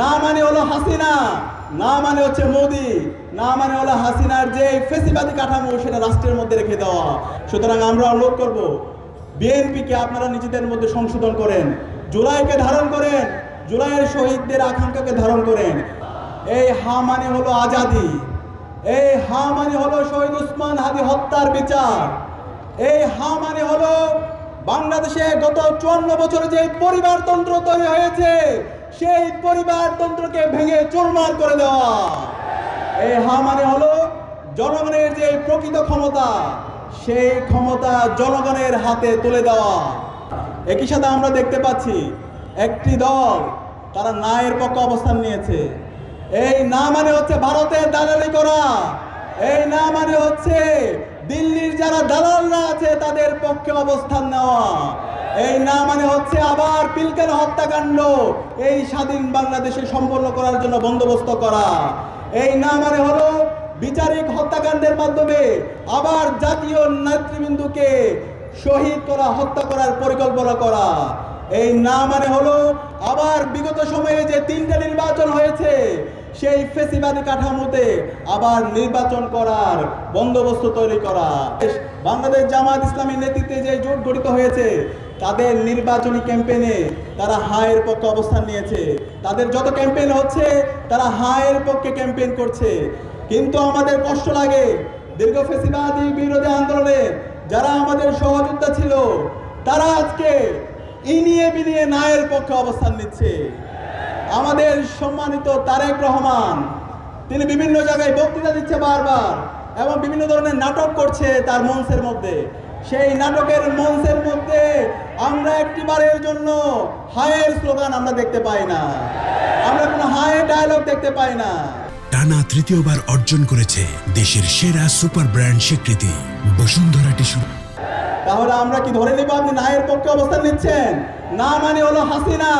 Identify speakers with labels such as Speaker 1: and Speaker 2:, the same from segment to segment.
Speaker 1: না মানে হলো হাসিনা, না মানে হচ্ছে মোদি, না মানে হলো হাসিনার যে ফেসিবাদী কাঠামো সেটা রাষ্ট্রের মধ্যে রেখে দেওয়া। সুতরাং আমরা অনুরোধ করব, বিএনপিকে আপনারা নিজেদের মধ্যে সংশোধন করেন, জুলাইকে ধারণ করেন, জুলাইয়ের শহীদদের আকাঙ্ক্ষাকে ধারণ করেন। এই হা মানে হলো আজাদি, এই হা মানে হলো শহীদ উসমান হাদি হত্যার বিচার, এই হা মানে হলো বাংলাদেশে গত চুয়ান্ন বছরে যে পরিবারতন্ত্র তৈরি হয়েছে সেই পরিবারতন্ত্রকে ভেঙে চুরমার করে দেওয়া। এই হা মানে হলো জনগণের যে প্রকৃত ক্ষমতা, সেই ক্ষমতা জনগণের হাতে তুলে দেওয়া। একই সাথে আমরা দেখতে পাচ্ছি একটি দল তারা নায়ের পক্ষে অবস্থান নিয়েছে। এই না মানে হচ্ছে ভারতের দালালি করা। এই না মানে হচ্ছে দিল্লির যারা দালালরা আছে তাদের পক্ষে অবস্থান নেওয়া। এই না মানে হচ্ছে আবার পিলকার হত্যাকাণ্ড। এই স্বাধীন বাংলাদেশে সম্পন্ন করার জন্য বন্দোবস্ত করা। এই না মানে হলো বিচারিক হত্যাকাণ্ডের মাধ্যমে আবার জাতীয় নেতৃবৃন্দকে শহীদ করা, হত্যা করার পরিকল্পনা করা। এই না মানে হলো আবার বিগত সময়ে যে তিনটা নির্বাচন হয়েছে, সেই ফেসিবাদী কাঠামোতে আবার নির্বাচন করার বন্দোবস্ত তৈরি করা। বাংলাদেশ জামাত ইসলামী নেতৃত্বে যে জোট গঠিত হয়েছে তাদের নির্বাচনী ক্যাম্পেইনে তারা হায়ের পক্ষে অবস্থান নিয়েছে। তাদের যত ক্যাম্পেইন হচ্ছে, তারা হায়ের পক্ষে ক্যাম্পেইন করছে। কিন্তু আমাদের কষ্ট লাগে দীর্ঘ ফেসিবাদী বিরোধী আন্দোলনে যারা আমাদের সহযোদ্ধা ছিল, তারা আজকে ইনিয়ে বিনিয়ে নায়ের পক্ষে অবস্থান নিচ্ছে। আমাদের সম্মানিত তারেক রহমান, তিনি বিভিন্ন জায়গায় বক্তৃতা দিচ্ছে বারবার এবং বিভিন্ন ধরনের নাটক করছে তার মঞ্চের মধ্যে। সেই নাটকের মঞ্চের মধ্যে আমরা একটি বারের জন্য হায়ের স্লোগান আমরা দেখতে পাই না। আমরা কোনো হায়ের ডায়লগ দেখতে পাই না।
Speaker 2: টানা তৃতীয়বার অর্জন করেছে দেশের সেরা সুপার ব্র্যান্ড স্বীকৃতি বসুন্ধরা টিস্যু।
Speaker 1: তাহলে আমরা কি ধরে নেব আপনি নায়ের পক্ষে অবস্থান নিচ্ছেন? না মানে হলো হাসিনা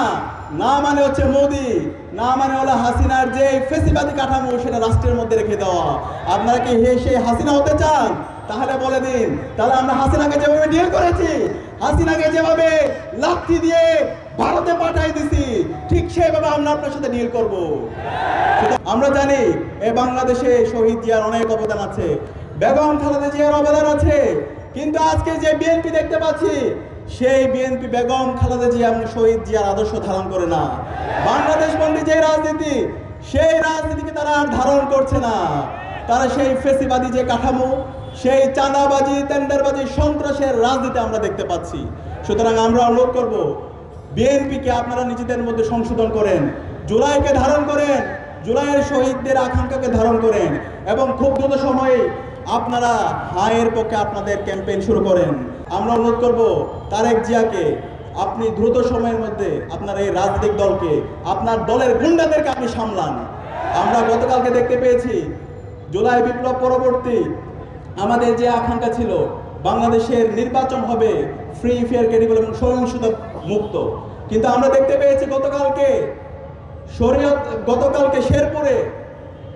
Speaker 1: না মানে হচ্ছে মোদি না মানে হলো হাসিনার যে ফেসিবাদী কাঠামো সেটা রাষ্ট্রের মধ্যে রেখে দেওয়া। আপনারা কি হে সেই হাসিনা হতে চান? তাহলে বলে দিন, তাহলে আমরা হাসিনাকে যেভাবে ডিল করেছি, হাসিনাকে যেভাবে লাথি দিয়ে ভারতে পাঠাই দিছি, ঠিক সেভাবে আমরা আপনার সাথে ডিল করব। আমরা জানি এ বাংলাদেশে শহীদ জিয়ার অনেক অবদান আছে, বেগম খালেদা জিয়ার অবদান আছে, কিন্তু আজকে যে বিএনপি দেখতে পাচ্ছি, সেই বিএনপি বেগম খালেদা জিয়া শহীদ জিয়ার আদর্শ ধারণ করে না। বাংলাদেশ বন্দী যে রাজনীতি, সেই রাজনীতিকে তারা আর ধারণ করছে না। তারা সেই ফেসিবাদী যে কাঠামো, সেই চাঁদাবাজি, টেন্ডারবাজি, সন্ত্রাসের রাজনীতি আমরা দেখতে পাচ্ছি। সুতরাং আমরা অনুরোধ করব, বিএনপিকে আপনারা নিজেদের মধ্যে সংশোধন করেন, জুলাইকে ধারণ করেন, জুলাইয়ের শহীদদের আকাঙ্ক্ষাকে ধারণ করেন এবং খুব দ্রুত সময়ে আপনারা হায়ের পক্ষে আপনাদের ক্যাম্পেইন শুরু করেন। আমরা অনুরোধ করব, তারেক জিয়াকে আপনি দ্রুত সময়ের মধ্যে আপনার এই রাজনৈতিক দলকে, আপনার দলের গুন্ডাদেরকে আপনি সামলান। আমরা গতকালকে দেখতে পেয়েছি জুলাই বিপ্লব পরবর্তী আমাদের যে আকাঙ্ক্ষা ছিল, বাংলাদেশের নির্বাচন হবে ফ্রি ফেয়ার ক্রেডিবল এবং সহিংসতা মুক্ত। কিন্তু আমরা দেখতে পেয়েছি গতকালকে শরীয়ত, গতকালকে শেরপুরে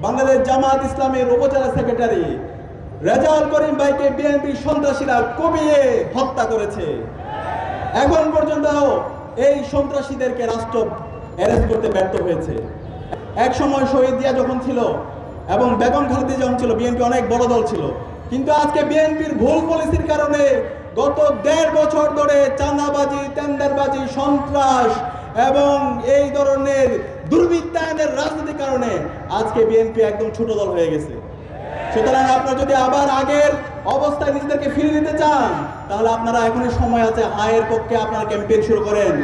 Speaker 1: বাংলাদেশ জামাত ইসলামের উপজেলা সেক্রেটারি রেজাউল করিম ভাইকে বিএনপি সন্ত্রাসীরা কবিয়ে হত্যা করেছে। এখন পর্যন্ত এই সন্ত্রাসীদেরকে রাষ্ট্র অ্যারেস্ট করতে ব্যর্থ হয়েছে। এক সময় শহীদ জিয়া যখন ছিল এবং বেগম খালেদা যখন ছিল, বিএনপি অনেক বড় দল ছিল। কিন্তু আজকে বিএনপির ভুল পলিসির কারণে গত দেড় বছর ধরে চাঁদাবাজি, টেন্ডারবাজি, সন্ত্রাস এবং এই ধরনের দুর্বৃত্তায়নের রাজনীতির কারণে আজকে বিএনপি একদম ছোট দল হয়ে গেছে। সুতরাং আপনারা যদি আবার আগের অবস্থায় নিজেদেরকে ফিরে নিতে চান, তাহলে আপনারা এখনই সময় আছে, হায়ের পক্ষে আপনারা ক্যাম্পেইন শুরু করেন।